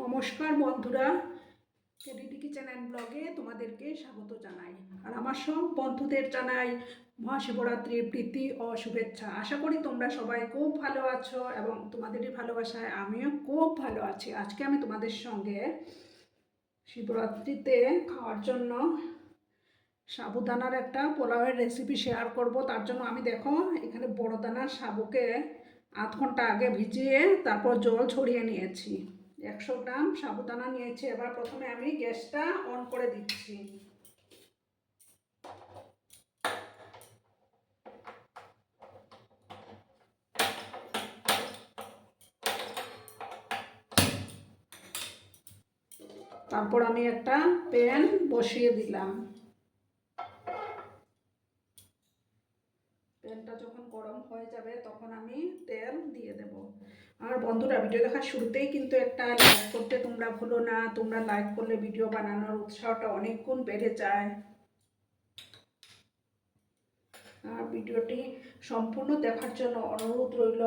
নমস্কার বন্ধুরা। KDD kitchen and ব্লগে তোমাদেরকে স্বাগত জানাই। আর আমার সব বন্ধুদের জানাই মহাশিবরাত্রির প্রীতি ও শুভেচ্ছা। আশা করি তোমরা সবাই খুব ভালো আছো এবং তোমাদেরই ভালোবাসায় আমিও খুব ভালো আছি। আজকে আমি তোমাদের সঙ্গে শিবরাত্রিতে খাওয়ার জন্য সাবুদানার একটা পোলাওয়ের রেসিপি শেয়ার করব। তার জন্য আমি দেখো, এখানে বড় দানার সাবুকে আধ ঘণ্টা আগে ভিজিয়ে তারপর জল ছড়িয়ে নিয়েছি। একশো গ্রাম সাবুদানা নিয়েছি। এবার প্রথমে আমি গ্যাসটা অন করে দিচ্ছি। তারপর আমি একটা প্যান বসিয়ে দিলাম। প্যানটা যখন গরম হয়ে যাবে, তখন আমি তেল দিয়ে দেব। আর বন্ধুরা ভিডিও দেখার শুরুতেই কিন্তু একটা লাইক করতে তোমরা ভুলো না। তোমরা লাইক করলে ভিডিও বানানোর উৎসাহটা অনেক গুণ বেড়ে যায়। আর ভিডিওটি সম্পূর্ণ দেখার জন্য অনুরোধ রইল।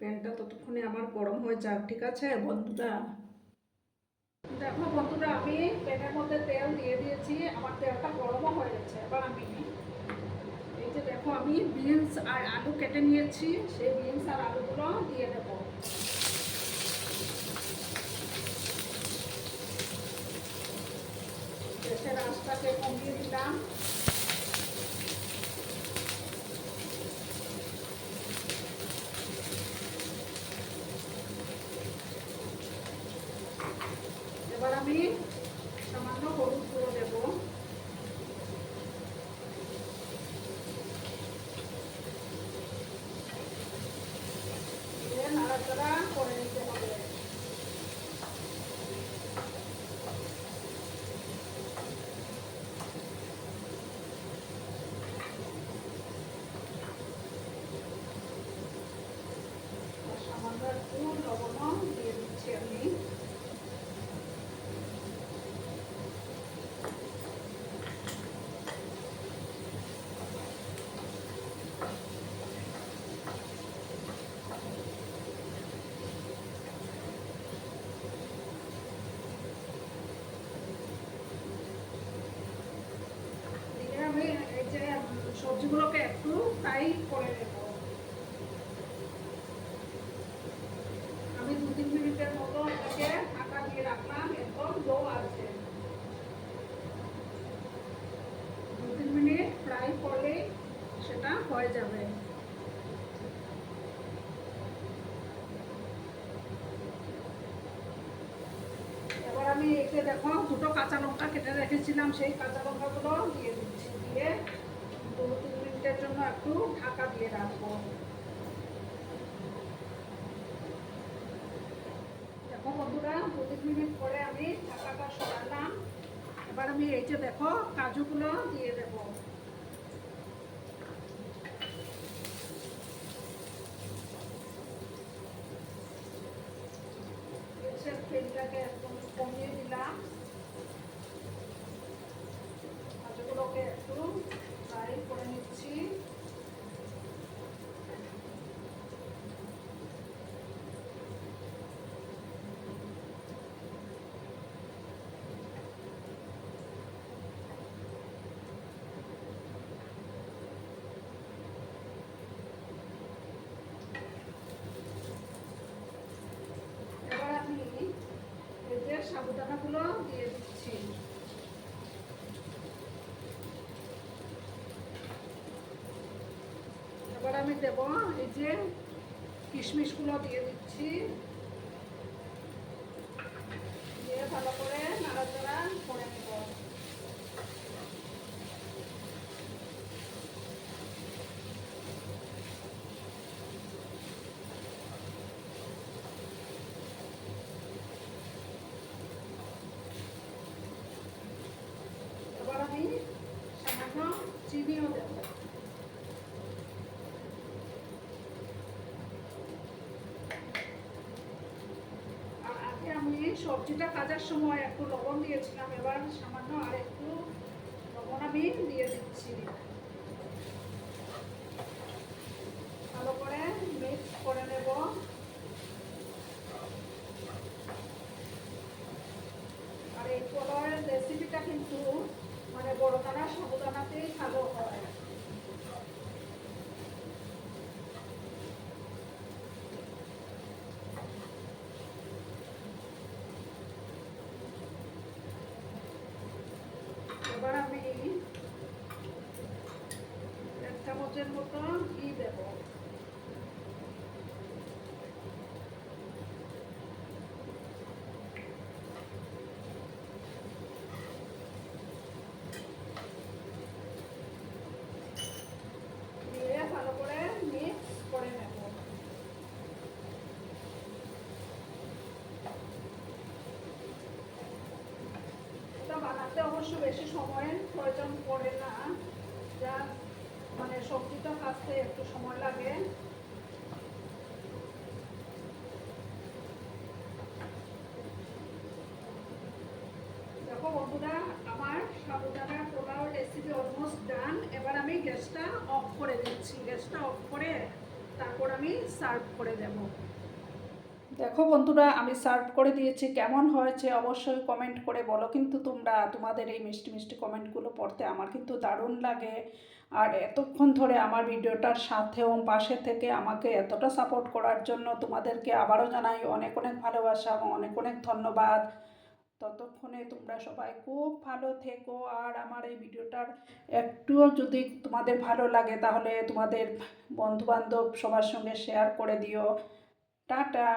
প্যানটা ততক্ষণে আমার গরম হয়ে যাক, ঠিক আছে, বন্ধুরা? দেখো বন্ধুরা, আমি প্যানের মধ্যে তেল দিয়ে দিয়েছি। আমার তেলটা গরমও হয়ে গেছে। এবার আমি যে দেখো আমি বিনস আর আলু কেটে নিয়েছি, সেই বিনস আর আলুগুলো দিয়ে দেব। গ্যাসের আঁচটাকে কমিয়ে দিলাম এবার আমি সামান্য হলুদ গুঁড়ো দেবো দিয়ে নাড়াচাড়া সামান্য লবণও দিয়ে দিচ্ছি আমি দিয়ে আমি এই যে সবজিগুলোকে একটু ফ্রাই করে নেব। আমি দু তিন মিনিটের মতো এটাকে ঢাকা দিয়ে রাখলাম একদম লো আছে। দু তিন মিনিট ফ্রাই করলেই সেটা হয়ে যাবে। এবার আমি একে দেখো দুটো কাঁচা লঙ্কা কেটে রেখেছিলাম, সেই কাঁচা লঙ্কাগুলো দিয়ে দিচ্ছি, দিয়ে দু মিনিটের জন্য একটু ঢাকা দিয়ে রাখব। দেখো বন্ধুরা তিন মিনিট পরে আমি ঢাকাটা সরালাম। এবার আমি এই যে দেখো, কাজুগুলো দিয়ে দেবো। ফ্লেমটাকে একদম কমিয়ে দিলাম। কাজুগুলোকে একটু করে নিচ্ছি এবার আমি এই যে সাবুদানাগুলো দিয়ে দিচ্ছি এবার আমি দেব এই যে কিশমিশগুলো দিয়ে দিচ্ছি দিয়ে ভালো করে নাড়াচাড়া করে নেব এবার আমি সামান্য চিনিও দেব আর আগে আমি সবজিটা কাজার সময় একটু লবণ দিয়েছিলাম এবার সামান্য আর একটু লবণ আমি দিয়ে দিচ্ছি ভালো করে মিক্স করে নেব এবার আমি এক চামচের মতো ঘি দেব দিয়ে ভালো করে মিক্স করে নেব এটা বানাতে অবশ্য বেশি সময়ের প্রয়োজন পড়ে না। যা মানে সবজিটা কাটতে একটু সময় লাগে। দেখো আমার sabudana pulao recipe almost done এবার আমি গ্যাসটা অফ করে দিচ্ছি। গ্যাসটা অফ করে তারপর আমি সার্ভ করে দেব। দেখো বন্ধুরা, আমি সার্ভ করে দিয়েছি, কেমন হয়েছে অবশ্যই কমেন্ট করে বলো। কিন্তু তোমরা, তোমাদের এই মিষ্টি মিষ্টি কমেন্টগুলো পড়তে আমার কিন্তু দারুণ লাগে। আর এতক্ষণ ধরে আমার ভিডিওটার সাথে সাথেও পাশে থেকে আমাকে এতটা সাপোর্ট করার জন্য তোমাদেরকে আবারও জানাই অনেক অনেক ভালোবাসা এবং অনেক অনেক ধন্যবাদ। ততক্ষণে তোমরা সবাই খুব ভালো থেকো। আর আমার এই ভিডিওটার একটুও যদি তোমাদের ভালো লাগে, তাহলে তোমাদের বন্ধুবান্ধব সবার সঙ্গে শেয়ার করে দিও। টাটা।